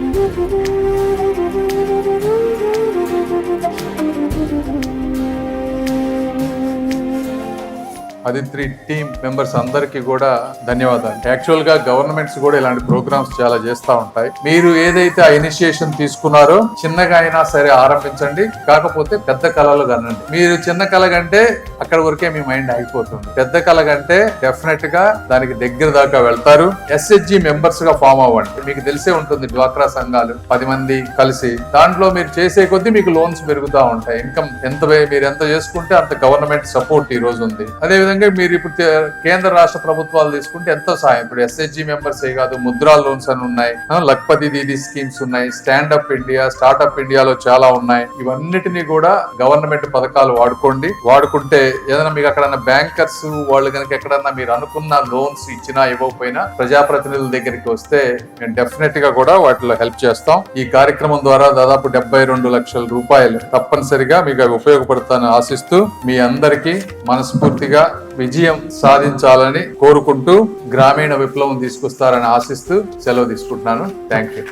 Thank you. అది three team members అందరికీ కూడా ధన్యవాదాలు. యాక్చువల్గా గవర్నమెంట్స్ కూడా ఇలాంటి ప్రోగ్రామ్స్ చాలా చేస్తూ ఉంటాయి. మీరు ఏదైతే ఆ ఇనిషియేషన్ తీసుకున్నారో చిన్నగా అయినా సరే ఆరంభించండి. కాకపోతే పెద్ద కళలు కనండి. మీరు చిన్న కళ కంటే అక్కడ వరకే మీ మైండ్ ఆగిపోతుంది. పెద్ద కళ కంటే డెఫినెట్గా దానికి దగ్గర దాకా వెళ్తారు. ఎస్హెచ్జి మెంబర్స్గా ఫామ్ అవ్వండి. మీకు తెలిసే ఉంటుంది డ్వాక్రా సంఘాలు పది మంది కలిసి. దాంట్లో మీరు చేసే కొద్దీ మీకు లోన్స్ పెరుగుతూ ఉంటాయి. ఇన్కమ్ ఎంత మీరు ఎంత చేసుకుంటే అంత గవర్నమెంట్ సపోర్ట్ ఈ రోజు ఉంది. అదే విధంగా మీరు ఇప్పుడు కేంద్ర రాష్ట్ర ప్రభుత్వాలు తీసుకుంటే ఎంతో సాయం ఇప్పుడు ఎస్హెచ్జి మెంబర్స్ ఏ కాదు ముద్రా లోన్స్ అని ఉన్నాయి. లక్పతి దీది స్కీమ్స్ ఉన్నాయి. స్టాండ్ అప్ ఇండియా స్టార్ట్అప్ ఇండియాలో చాలా ఉన్నాయి. ఇవన్నిటిని కూడా గవర్నమెంట్ పథకాలు వాడుకోండి. వాడుకుంటే ఏదైనా మీకు అక్కడన్నా బ్యాంకర్స్ వాళ్ళు కనుక ఎక్కడన్నా మీరు అనుకున్న లోన్స్ ఇచ్చినా ఇవ్వకపోయినా ప్రజాప్రతినిధుల దగ్గరికి వస్తే మేము డెఫినెట్గా కూడా వాటిలో హెల్ప్ చేస్తాం. ఈ కార్యక్రమం ద్వారా దాదాపు డెబ్బై రెండు లక్షల రూపాయలు తప్పనిసరిగా మీకు అవి ఆశిస్తూ మీ అందరికీ మనస్ఫూర్తిగా విజయం సాధించాలని కోరుకుంటూ గ్రామీణ విప్లవం తీసుకొస్తారని ఆశిస్తూ సెలవు తీసుకుంటున్నాను. Thank you